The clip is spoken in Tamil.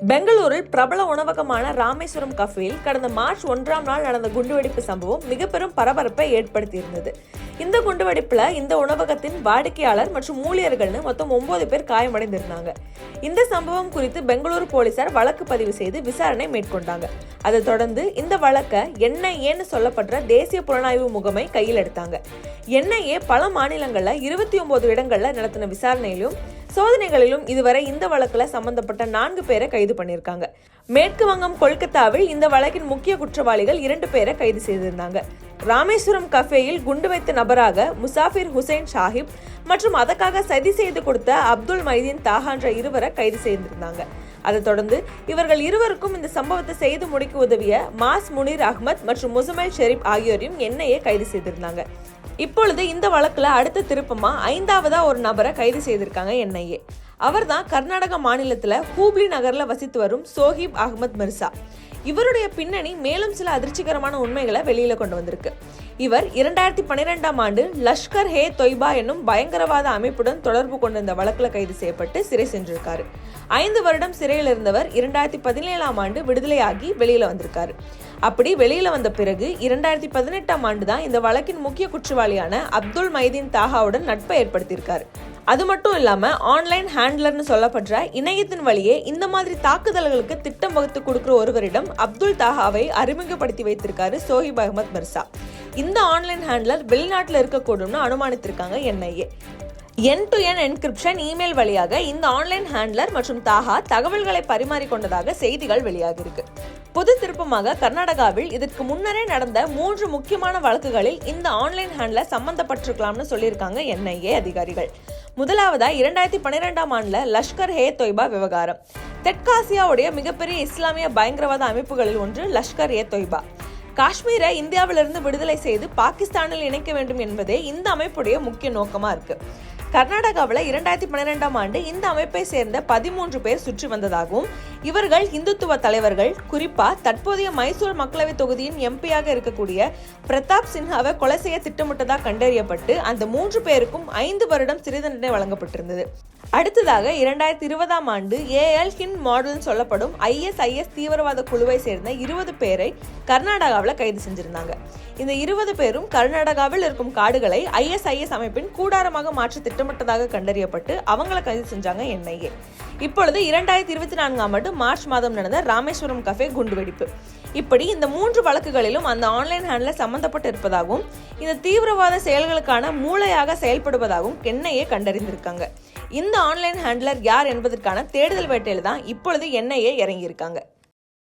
பெங்களூரில் பிரபல உணவகமான ராமேஸ்வரம் கஃபேயில் கடந்த மார்ச் ஒன்றாம் நாள் நடந்த குண்டுவெடிப்பு சம்பவம் மிக பெரும் பரபரப்பை ஏற்படுத்தியிருந்தது. இந்த குண்டுவெடிப்பில் இந்த உணவகத்தின் வாடிக்கையாளர் மற்றும் ஊழியர்கள்னு மொத்தம் ஒன்பது பேர் காயமடைந்திருந்தாங்க. இந்த சம்பவம் குறித்து பெங்களூரு போலீசார் வழக்கு பதிவு செய்து விசாரணை மேற்கொண்டாங்க. அதை தொடர்ந்து இந்த வழக்கை என்ஐஏன்னு சொல்லப்படுற தேசிய புலனாய்வு முகமை கையில் எடுத்தாங்க. என்ஐஏ பல மாநிலங்களில் இருபத்தி ஒன்பது இடங்களில் நடத்தின விசாரணையிலும் சோதனைகளிலும் இதுவரை இந்த வழக்கில் சம்பந்தப்பட்ட நான்கு பேரை கைது பண்ணியிருக்காங்க. மேற்கு வங்கம் கொல்கத்தாவில் இந்த வழக்கின் முக்கிய குற்றவாளிகள் இரண்டு பேரை கைது செய்திருந்தாங்க. ராமேஸ்வரம் கஃபேயில் குண்டு வைத்த நபராக முசாஃபிர் ஹுசைன் ஷாஹிப் மற்றும் அதற்காக சதி செய்து கொடுத்த அப்துல் மைதீன் தாஹான்ற இருவரை கைது செய்திருந்தாங்க. அதைத் தொடர்ந்து இவர்கள் இருவருக்கும் இந்த சம்பவத்தை செய்து முடிக்க உதவிய மாஸ் முனீர் அஹ்மத் மற்றும் முசமைல் ஷெரீப் ஆகியோரையும் என்ஐஏ கைது செய்திருந்தாங்க. இப்பொழுது இந்த வழக்குல அடுத்த திருப்பமா ஐந்தாவதா ஒரு நபரை கைது செய்திருக்காங்க என்ஐஏ. அவர் தான் கர்நாடக மாநிலத்துல ஹூப்ளி நகர்ல வசித்து வரும் சோஹிப் அகமத் மிர்சா. இவருடைய பின்னணி மேலும் சில அதிர்ச்சிகரமான உண்மைகளை வெளியில கொண்டு வந்திருக்கு. இவர் இரண்டாயிரத்தி பன்னிரெண்டாம் ஆண்டு லஷ்கர் ஹே தொய்பா என்னும் பயங்கரவாத அமைப்புடன் தொடர்பு கொண்டிருந்த வழக்கில் கைது செய்யப்பட்டு சிறை சென்றிருக்காரு. ஐந்து வருடம் சிறையில் இருந்தவர் இரண்டாயிரத்தி பதினேழாம் ஆண்டு விடுதலையாகி வெளியில வந்திருக்காரு. அப்படி வெளியில வந்த பிறகு இரண்டாயிரத்தி பதினெட்டாம் ஆண்டு தான் இந்த வழக்கின் முக்கிய குற்றவாளியான அப்துல் மைதீன் தாஹாவுடன் நட்பை ஏற்படுத்தியிருக்காரு. அது மட்டும் இல்லாம ஆன்லைன் ஹேண்ட்லர்னு சொல்லப்படுற இணையத்தின் வழியே இந்த மாதிரி தாக்குதல்களுக்கு திட்டம் வகுத்து கொடுக்குற ஒருவரிடம் அப்துல் தாஹாவை அறிமுகப்படுத்தி வைத்திருக்காரு சோஹிப் அகமது மிர்சா. இந்த ஆன்லைன் ஹேண்ட்லர் வெளிநாட்டில் இருக்கக்கூடும்னு அனுமானித்திருக்காங்க NIA end to end encryption email வழியாக இந்த ஆன்லைன் ஹேண்ட்லர் மற்றும் தாஹா தகவல்களை பரிமாறிக்கொண்டதாக செய்திகள் வெளியாகியிருக்கு. புது திருப்பமாக கர்நாடகாவில் இதற்கு முன்னரே நடந்த மூன்று முக்கியமான வழக்குகளில் இந்த ஆன்லைன் ஹேண்ட்லர் சம்பந்தப்பட்டிருக்கலாம்னு சொல்லியிருக்காங்க என்ஐஏ அதிகாரிகள். முதலாவதா இரண்டாயிரத்தி பன்னிரெண்டாம் ஆண்டுல லஷ்கர் ஹே தொய்பா விவகாரம். தெற்காசியாவுடைய மிகப்பெரிய இஸ்லாமிய பயங்கரவாத அமைப்புகளில் ஒன்று லஷ்கர் ஏ தொய்பா. காஷ்மீரை இந்தியாவிலிருந்து விடுதலை செய்து பாகிஸ்தானில் இணைக்க வேண்டும் என்பதே இந்த அமைப்புடைய முக்கிய நோக்கமா இருக்கு. கர்நாடகாவில் இரண்டாயிரத்தி பன்னிரெண்டாம் ஆண்டு இந்த அமைப்பை சேர்ந்த பதிமூன்று பேர் சுற்றி வந்ததாகவும் இவர்கள் இந்துத்துவ தலைவர்கள் குறிப்பா தற்போதைய மைசூர் மக்களவை தொகுதியின் எம்பியாக இருக்கக்கூடிய பிரதாப் சின்ஹாவை கொலை செய்ய திட்டமிட்டதாக கண்டறியப்பட்டு அந்த மூன்று பேருக்கும் ஐந்து வருடம் சிறை தண்டனை வழங்கப்பட்டிருந்தது. அடுத்ததாக இரண்டாயிரத்தி இருபதாம் ஆண்டு ஏஎல் ஹின் மாடல் சொல்லப்படும் ஐஎஸ்ஐஎஸ் தீவிரவாத குழுவை சேர்ந்த இருபது பேரை கர்நாடகாவில் கைது செஞ்சிருந்தாங்க. இந்த இருபது பேரும் கர்நாடகாவில் இருக்கும் காடுகளை ஐஎஸ்ஐஎஸ் அமைப்பின் கூடாரமாக மாற்ற திட்டமிட்டதாக கண்டறியப்பட்டு அவங்கள கைது செஞ்சாங்க என்ஐஏ. இப்பொழுது இரண்டாயிரத்தி இருபத்தி நான்காம் ஆண்டு மார்ச் மாதம் நடந்த ராமேஸ்வரம் கஃபே குண்டுவெடிப்பு. இப்படி இந்த மூன்று வழக்குகளிலும் அந்த ஆன்லைன் ஹேண்டில் சம்பந்தப்பட்டு இருப்பதாகவும் இந்த தீவிரவாத செயல்களுக்கான மூளையாக செயல்படுவதாகவும் என்ஐஏ கண்டறிந்திருக்காங்க. இந்த ஆன்லைன் ஹேண்ட்லர் யார் என்பதற்கான தேடுதல் வேட்டையில் தான் இப்பொழுது என்ஐஏ இறங்கியிருக்காங்க.